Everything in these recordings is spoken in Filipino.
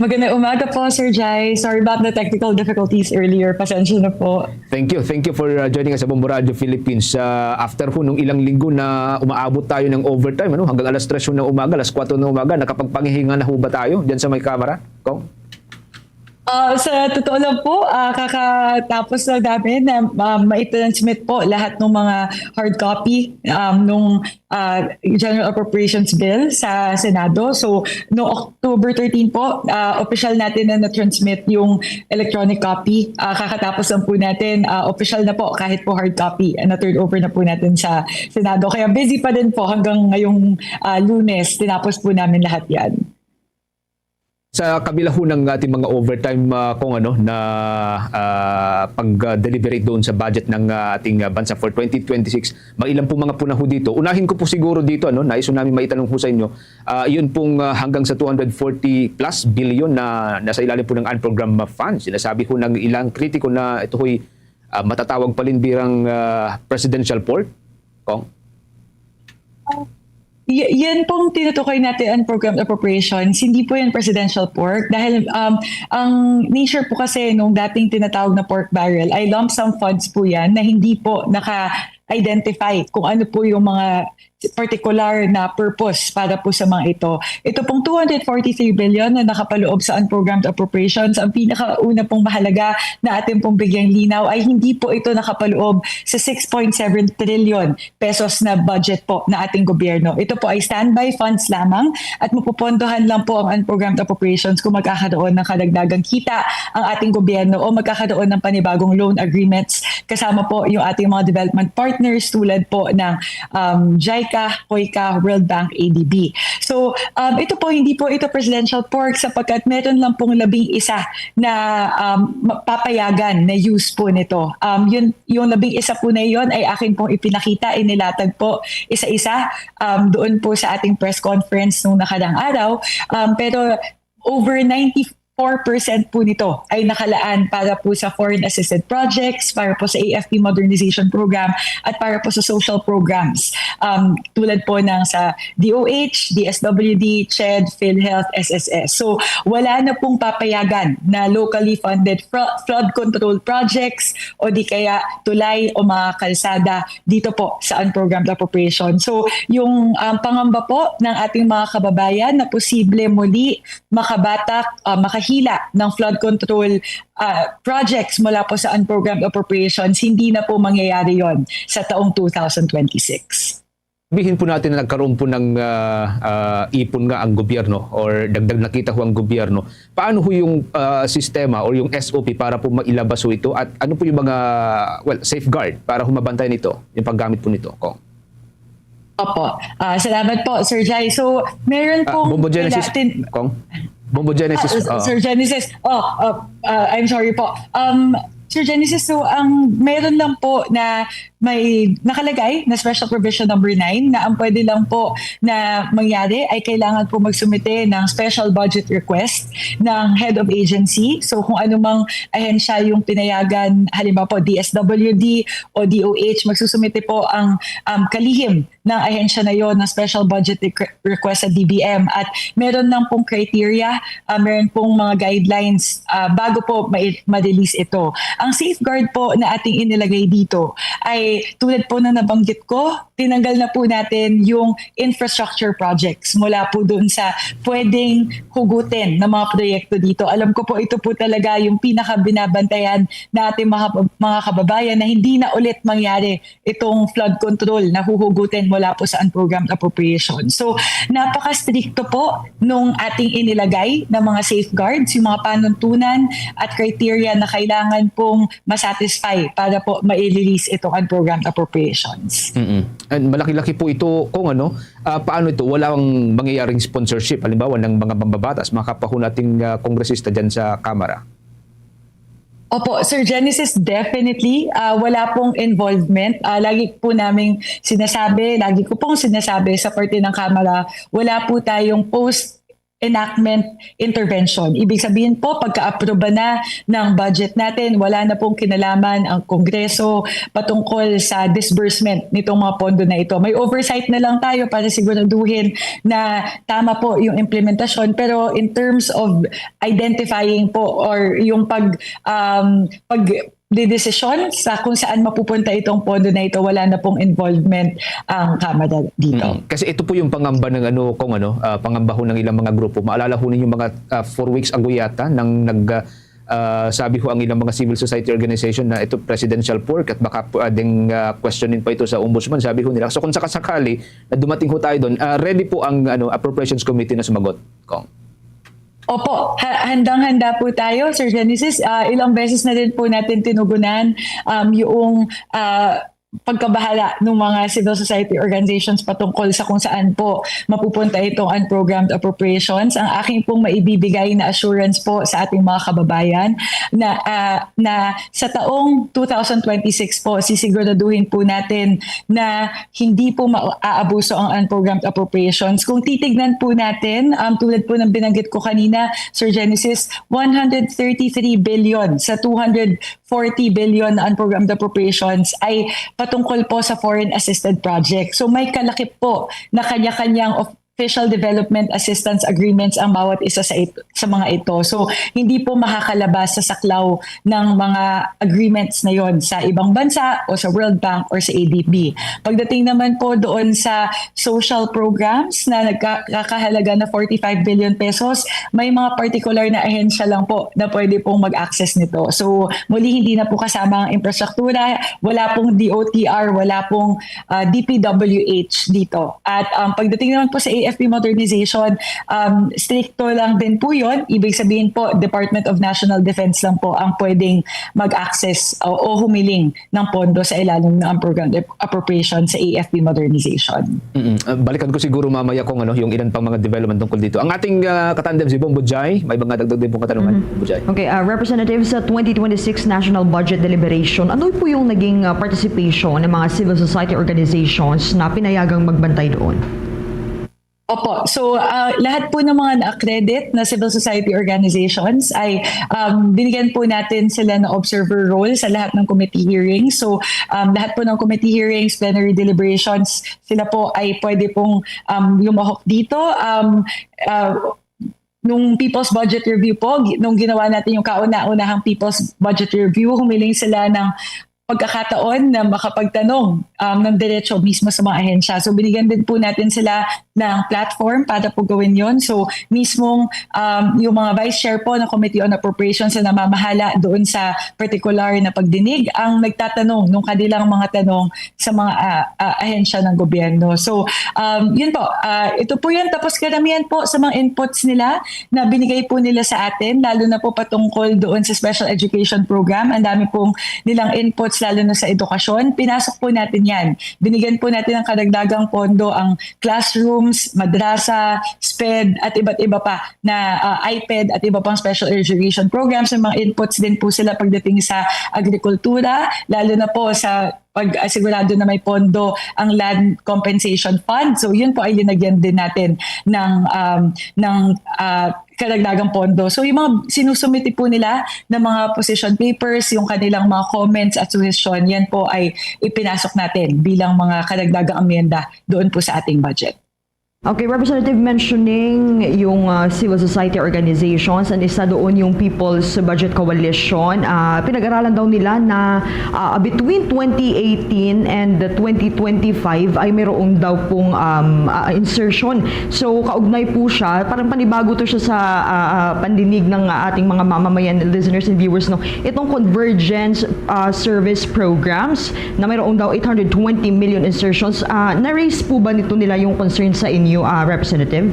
Magandang umaga po, Sir Jai. Sorry about the technical difficulties earlier. Pasensya na po. Thank you. Thank you for uh, joining us sa Bombo Radio Philippines. Uh, after po nung ilang linggo na umaabot tayo ng overtime, ano, hanggang alas 3 ng umaga, alas 4 ng umaga, nakapagpanghihinga na ho ba tayo dyan sa may kamera? Kong? Ah, sa totoo lang po, ah, kakatapos lang namin na um, mai-transmit po lahat ng mga hard copy um, nung ah, General Appropriations Bill sa Senado. So, no October 13 po, ah, official natin na na-transmit yung electronic copy. Ah, kakatapos lang po natin, ah, official na po kahit po hard copy, ah, na-turn over na po natin sa Senado. Kaya busy pa din po hanggang ngayong ah, lunes, tinapos po namin lahat yan. Sa kabila ho ng ating mga overtime uh, kung ano na uh, pag-deliberate doon sa budget ng uh, ating bansa for 2026, mailan po mga puna ho dito. Unahin ko po siguro dito ano, nais namin maitanong ho sa inyo. Uh, yun pong uh, hanggang sa 240 plus billion na nasa ilalim po ng unprogrammed funds. Sinasabi ho ng ilang kritiko na ito ho'y uh, matatawag pa rin birang uh, presidential port. Kong? Y- yan pong tinutukoy natin ang program appropriations, hindi po yan presidential pork dahil um, ang nature po kasi nung dating tinatawag na pork barrel ay lump sum funds po yan na hindi po naka-identify kung ano po yung mga particular na purpose para po sa mga ito. Ito pong 243 billion na nakapaloob sa unprogrammed appropriations, ang pinakauna pong mahalaga na atin pong bigyang linaw ay hindi po ito nakapaloob sa 6.7 trillion pesos na budget po na ating gobyerno. Ito po ay standby funds lamang at mapupondohan lang po ang unprogrammed appropriations kung magkakaroon ng kadagdagang kita ang ating gobyerno o magkakaroon ng panibagong loan agreements kasama po yung ating mga development partners tulad po ng um, JICA, COICA, World Bank, ADB. So um, ito po hindi po ito presidential pork sapagkat meron lang pong labing isa na um, papayagan na use po nito. Um, yun, yung labing isa po na yon ay akin pong ipinakita, inilatag po isa-isa um, doon po sa ating press conference nung nakadang araw. Um, pero over 94% po nito ay nakalaan para po sa foreign assisted projects, para po sa AFP modernization program at para po sa social programs. Um, tulad po ng sa DOH, DSWD, CHED, PhilHealth, SSS. So wala na pong papayagan na locally funded flood control projects o di kaya tulay o mga kalsada dito po sa unprogrammed appropriation. So yung um, pangamba po ng ating mga kababayan na posible muli makabatak, uh, makahila ng flood control uh, projects mula po sa unprogrammed appropriations, hindi na po mangyayari yon sa taong 2026. Sabihin po natin na nagkaroon po ng ah, ah, ipon nga ang gobyerno or dagdag nakita ho ang gobyerno. Paano ho yung ah, sistema or yung SOP para po mailabas ho ito at ano po yung mga well safeguard para humabantay nito, yung paggamit po nito? Kong. Opo. Ah, salamat po, Sir Jai. So, meron pong... Bombo Genesis, tin- Kong? Bombo Genesis. Ah, ah. Sir Genesis. Oh, uh, uh, I'm sorry po. Um, Sir Genesis, so ang meron lang po na may nakalagay na special provision number 9 na ang pwede lang po na mangyari ay kailangan po magsumite ng special budget request ng head of agency. So kung ano mang ahensya yung pinayagan, halimbawa po DSWD o DOH, magsusumite po ang um, kalihim ng ahensya na yon ng special budget requ- request sa DBM at meron lang pong criteria, uh, meron pong mga guidelines uh, bago po ma- ma-release ito. Ang safeguard po na ating inilagay dito ay tulad po na nabanggit ko, tinanggal na po natin yung infrastructure projects mula po doon sa pwedeng hugutin ng mga proyekto dito. Alam ko po ito po talaga yung pinaka-binabantayan natin mga, mga kababayan na hindi na ulit mangyari itong flood control na huhugutin mula po sa unprogrammed appropriation. So, napaka-stricto po nung ating inilagay na mga safeguards, yung mga panuntunan at criteria na kailangan pong masatisfy para po ma-release itong unprogrammed appropriations. Mm-mm. And malaki-laki po ito kung ano, ah, paano ito, walang mangyayaring sponsorship, halimbawa ng mga mambabatas, mga kapwa ho nating ah, kongresista dyan sa Kamara. Opo, Sir Genesis, definitely. ah, wala pong involvement. Ah, lagi po namin sinasabi, lagi ko pong sinasabi sa parte ng Kamara, wala po tayong post enactment intervention. Ibig sabihin po, pagka-aproba na ng budget natin, wala na pong kinalaman ang Kongreso patungkol sa disbursement nitong mga pondo na ito. May oversight na lang tayo para siguraduhin na tama po yung implementasyon. Pero in terms of identifying po or yung pag, um, pag desisyon sa kung saan mapupunta itong pondo na ito, wala na pong involvement ang Kamara dito. Mm. Kasi ito po yung pangamba ng ano kung ano, ah, pangamba ho ng ilang mga grupo. Maalala ho ninyo mga four weeks ago yata nang nag ah, ah, sabi ho ang ilang mga civil society organization na ito presidential pork at baka pwedeng uh, questionin pa ito sa ombudsman sabi ho nila. So kung sakasakali na dumating ho tayo doon, ah, ready po ang ano appropriations committee na sumagot. Kong. Opo, ha- handang-handa po tayo, Sir Genesis. Ah, ilang beses na din po natin tinugunan um, yung ah, pagkabahala ng mga civil society organizations patungkol sa kung saan po mapupunta itong unprogrammed appropriations. Ang aking pong maibibigay na assurance po sa ating mga kababayan na ah, na sa taong 2026 po sisiguraduhin po natin na hindi po maaabuso ang unprogrammed appropriations. Kung titignan po natin, um, tulad po ng binanggit ko kanina, Sir Genesis, 133 billion sa 240 billion na unprogrammed appropriations ay patungkol po sa foreign assisted project. So may kalakip po na kanya-kanyang official development assistance agreements ang bawat isa sa ito, sa mga ito. So hindi po makakalabas sa saklaw ng mga agreements na yon sa ibang bansa o sa World Bank or sa ADB. Pagdating naman po doon sa social programs na nagkakahalaga na 45 billion pesos, may mga particular na ahensya lang po na pwede pong mag-access nito. So muli hindi na po kasama ang infrastruktura, wala pong DOTR, wala pong ah, DPWH dito. At um, pagdating naman po sa AFP modernization, um, stricto lang din po yun. Ibig sabihin po, Department of National Defense lang po ang pwedeng mag-access o, o humiling ng pondo sa ilalim ng program appropriation sa AFP modernization. Mm-mm. Ah, balikan ko siguro mamaya kung ano yung ilan pang mga development tungkol dito. Ang ating ah, katandem si Bong Bujay, may mga dagdag din pong katanungan, Bujay. Okay, uh, Representative, sa 2026 National Budget Deliberation, ano po yung naging uh, participation ng mga civil society organizations na pinayagang magbantay doon? Opo. So, ah, lahat po ng mga na-accredit na civil society organizations ay um, binigyan po natin sila ng observer role sa lahat ng committee hearings. So, um, lahat po ng committee hearings, plenary deliberations, sila po ay pwede pong um, lumahok dito. Um, ah, nung People's Budget Review po, nung ginawa natin yung kauna-unahang People's Budget Review, humiling sila ng pagkakataon na makapagtanong um, ng diretso mismo sa mga ahensya. So binigyan din po natin sila ng platform para po gawin yon. So mismong um, yung mga vice chair po ng Committee on Appropriations na namamahala doon sa particular na pagdinig ang nagtatanong nung kanilang mga tanong sa mga ah, ah, ahensya ng gobyerno. So um, yun po, ah, ito po yun. Tapos karamihan po sa mga inputs nila na binigay po nila sa atin, lalo na po patungkol doon sa special education program. Ang dami pong nilang inputs lalo na sa edukasyon. Pinasok po natin yan. Binigyan po natin ng kadagdagang pondo ang classrooms, madrasa, SPED at iba't iba pa na ah, iPad at iba pang special education programs. May mga inputs din po sila pagdating sa agrikultura, lalo na po sa pag asigurado na may pondo ang land compensation fund. So yun po ay linagyan din natin ng um, ng ah, karagdagang pondo. So yung mga sinusumiti po nila ng mga position papers, yung kanilang mga comments at suggestion, yan po ay ipinasok natin bilang mga karagdagang amyenda doon po sa ating budget. Okay, Representative mentioning yung uh, civil society organizations and isa doon yung People's Budget Coalition. Uh, pinag-aralan daw nila na uh, between 2018 and 2025 ay mayroong daw pong um, uh, insertion. So kaugnay po siya, parang panibago to siya sa uh, pandinig ng ating mga mamamayan listeners and viewers no. Itong convergence uh, service programs na mayroong daw 820 million insertions. Uh, na-raise po ba nito nila yung concern sa inyo, uh, Representative?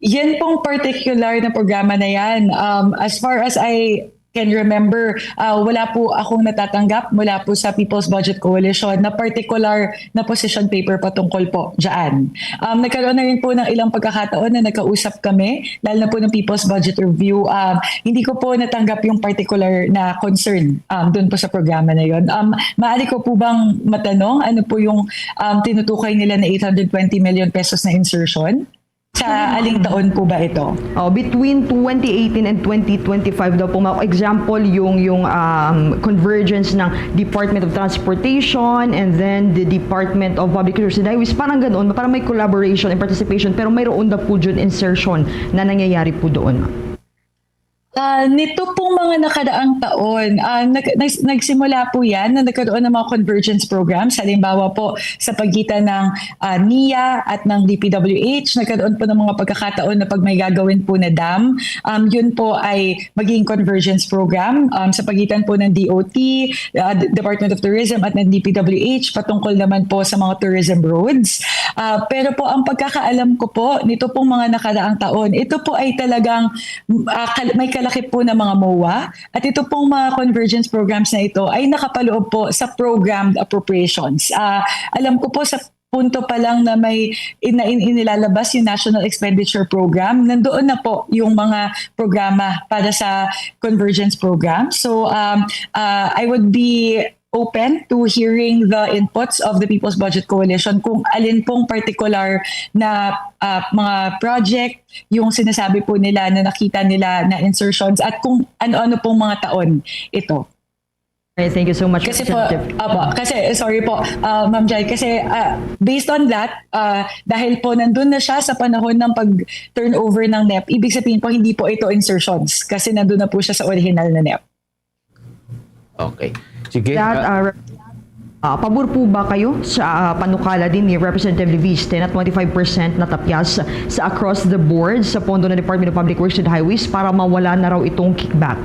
Yan pong particular na programa na yan, um, as far as I can remember, uh, wala po akong natatanggap mula po sa People's Budget Coalition na particular na position paper patungkol po dyan. Um, nagkaroon na rin po ng ilang pagkakataon na nagkausap kami, lalo na po ng People's Budget Review. Um, hindi ko po natanggap yung particular na concern um, doon po sa programa na yon. Um, maaari ko po bang matanong ano po yung um, tinutukoy nila na 820 million pesos na insertion? Sa aling taon po ba ito? Oh, between 2018 and 2025 daw po, ma'am. example, yung, yung um, convergence ng Department of Transportation and then the Department of Public Relations and Highways, parang ganoon, parang may collaboration and participation, pero mayroon daw po dyan insertion na nangyayari po doon, Ah, nito pong mga nakaraang taon, ah, nag- nags- nagsimula po yan na nagkaroon ng mga convergence programs. Halimbawa po sa pagitan ng ah, NIA at ng DPWH, nagkaroon po ng mga pagkakataon na pag may gagawin po na dam, um, yun po ay maging convergence program um, sa pagitan po ng DOT, D- Department of Tourism at ng DPWH patungkol naman po sa mga tourism roads. Ah, pero po ang pagkakaalam ko po nito pong mga nakaraang taon, ito po ay talagang kal- may kalaki po na mga MOA at ito pong mga convergence programs na ito ay nakapaloob po sa programmed appropriations. Ah, alam ko po sa punto pa lang na may ina in, inilalabas yung National Expenditure Program, nandoon na po yung mga programa para sa convergence program. So um, uh, I would be open to hearing the inputs of the People's Budget Coalition kung alin pong particular na uh, mga project yung sinasabi po nila na nakita nila na insertions at kung ano-ano pong mga taon ito. Okay, thank you so much, Kasi po, apo, kasi sorry po, uh, Ma'am Jai, kasi uh, based on that, uh, dahil po nandun na siya sa panahon ng pag-turnover ng NEP, ibig sabihin po hindi po ito insertions kasi nandun na po siya sa original na NEP. Okay. Sige. That, ah, uh, ah, pabor po ba kayo sa ah, panukala din ni Representative Leviste na 25% na tapyas sa across the board sa pondo ng Department of Public Works and Highways para mawala na raw itong kickback?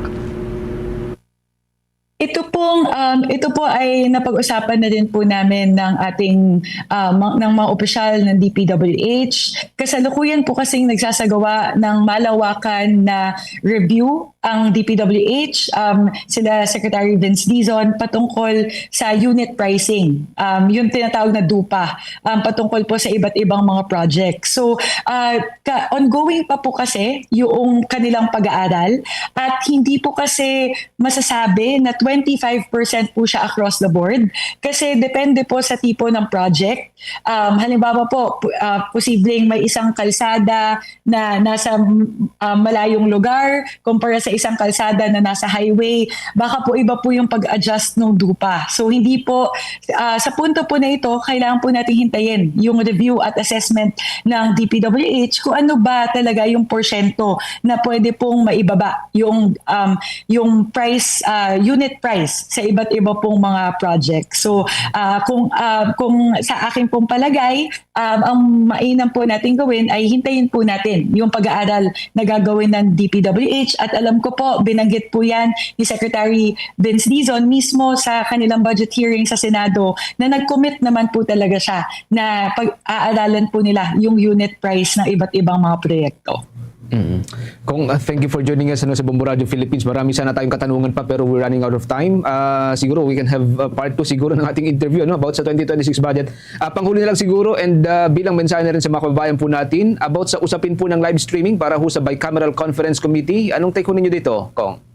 Ito pong um, ito po ay napag-usapan na din po namin ng ating uh, ma- ng mga opisyal ng DPWH. Kasalukuyan po kasing nagsasagawa ng malawakan na review ang DPWH, um, sila Secretary Vince Dizon patungkol sa unit pricing. Um, yung tinatawag na DUPA um, patungkol po sa iba't ibang mga project. So, uh, ongoing pa po kasi yung kanilang pag-aaral at hindi po kasi masasabi na 25% po siya across the board kasi depende po sa tipo ng project. Um, halimbawa po, uh, posibleng may isang kalsada na nasa um, malayong lugar kumpara sa isang kalsada na nasa highway. Baka po iba po yung pag-adjust ng dupa. So hindi po, uh, sa punto po na ito, kailangan po natin hintayin yung review at assessment ng DPWH kung ano ba talaga yung porsyento na pwede pong maibaba yung um, yung price uh, unit price sa iba't iba pong mga project. So uh, kung uh, kung sa akin pong palagay, um, ang mainam po natin gawin ay hintayin po natin yung pag-aaral na gagawin ng DPWH at alam ko po binanggit po yan ni Secretary Vince Dizon mismo sa kanilang budget hearing sa Senado na nag-commit naman po talaga siya na pag-aaralan po nila yung unit price ng iba't ibang mga proyekto. Mm. Kung uh, thank you for joining us ano, sa Bombo Radio Philippines. Marami sana tayong katanungan pa pero we're running out of time. Ah, siguro we can have uh, part 2 siguro ng ating interview ano, about sa 2026 budget. Ah, panghuli na lang siguro and uh, bilang mensahe na rin sa mga kababayan po natin about sa usapin po ng live streaming para ho sa Bicameral Conference Committee. Anong take ho ninyo dito, Kong?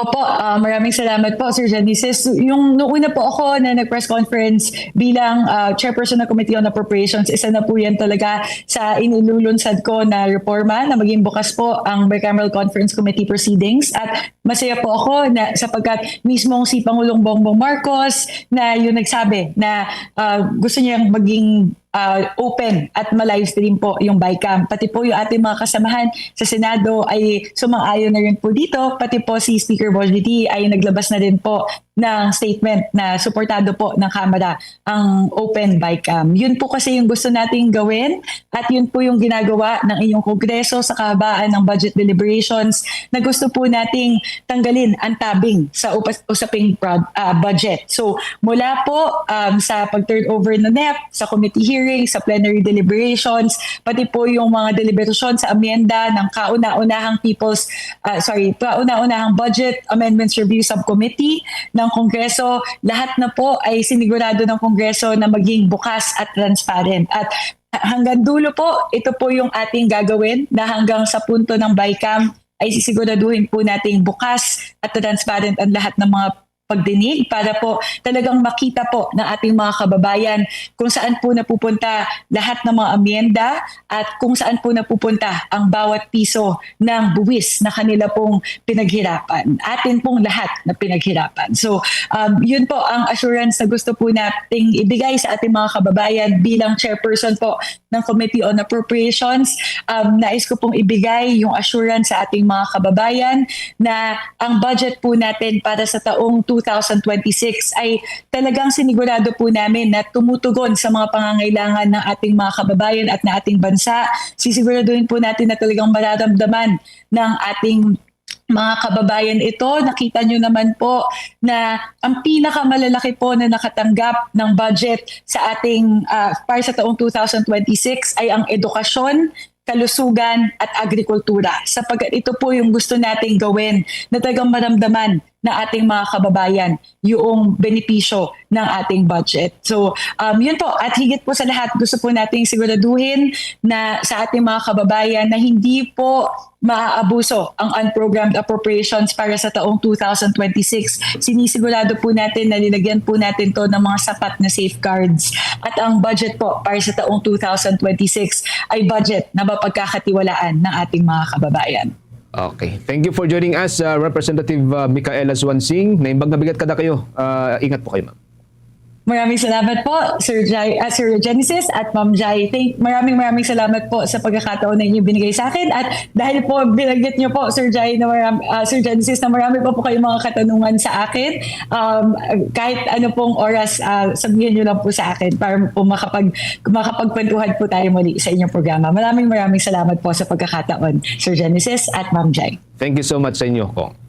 Opo, ah, maraming salamat po, Sir Janices. Yung noong po ako na nag-press conference bilang ah, chairperson ng Committee on Appropriations, isa na po yan talaga sa inilulunsad ko na reforma na maging bukas po ang Bicameral Conference Committee proceedings. At masaya po ako na sapagkat mismong si Pangulong Bongbong Marcos na yung nagsabi na ah, gusto niyang maging uh, open at ma-livestream po yung BICAM. Pati po yung ating mga kasamahan sa Senado ay sumang-ayon na rin po dito. Pati po si Speaker Bojviti ay naglabas na din po ng statement na suportado po ng Kamara ang open BICAM. Yun po kasi yung gusto nating gawin at yun po yung ginagawa ng inyong kongreso sa kahabaan ng budget deliberations na gusto po nating tanggalin ang tabing sa upas- usaping prod- ah, budget. So mula po um, sa pag-turnover ng NEP, sa committee hearing, sa plenary deliberations, pati po yung mga deliberasyon sa amyenda ng kauna-unahang People's, ah, sorry, kauna-unahang Budget Amendments Review Subcommittee ng Kongreso, lahat na po ay sinigurado ng Kongreso na maging bukas at transparent. At hanggang dulo po, ito po yung ating gagawin na hanggang sa punto ng BICAM ay sisiguraduhin po nating bukas at transparent ang lahat ng mga pagdinig para po talagang makita po ng ating mga kababayan kung saan po napupunta lahat ng mga amyenda at kung saan po napupunta ang bawat piso ng buwis na kanila pong pinaghirapan. Atin pong lahat na pinaghirapan. So, um, yun po ang assurance na gusto po nating ibigay sa ating mga kababayan bilang chairperson po ng Committee on Appropriations. Um, nais ko pong ibigay yung assurance sa ating mga kababayan na ang budget po natin para sa taong 2026 ay talagang sinigurado po namin na tumutugon sa mga pangangailangan ng ating mga kababayan at na ating bansa. Sisiguraduhin po natin na talagang mararamdaman ng ating mga kababayan ito, nakita nyo naman po na ang pinakamalalaki po na nakatanggap ng budget sa ating ah, para sa taong 2026 ay ang edukasyon, kalusugan at agrikultura. Sapagkat ito po yung gusto nating gawin na talagang maramdaman na ating mga kababayan yung benepisyo ng ating budget. So, um, yun po. At higit po sa lahat, gusto po nating siguraduhin na sa ating mga kababayan na hindi po maaabuso ang unprogrammed appropriations para sa taong 2026. Sinisigurado po natin na nilagyan po natin to ng mga sapat na safeguards. At ang budget po para sa taong 2026 ay budget na mapagkakatiwalaan ng ating mga kababayan. Okay. Thank you for joining us, uh, Representative uh, Micaela Swansing. Naimbag na bigat kada kayo. Uh, ingat po kayo, ma'am. Maraming salamat po, Sir, Jai, ah, Sir Genesis at Ma'am Jai. Thank, maraming maraming salamat po sa pagkakataon na inyo binigay sa akin. At dahil po binanggit niyo po, Sir Jai, na marami, ah, Sir Genesis, na marami pa po kayong mga katanungan sa akin. Um, kahit ano pong oras, ah, sabihin niyo lang po sa akin para po makapag, makapagkwentuhan po tayo muli sa inyong programa. Maraming maraming salamat po sa pagkakataon, Sir Genesis at Ma'am Jai. Thank you so much sa inyo, Kong.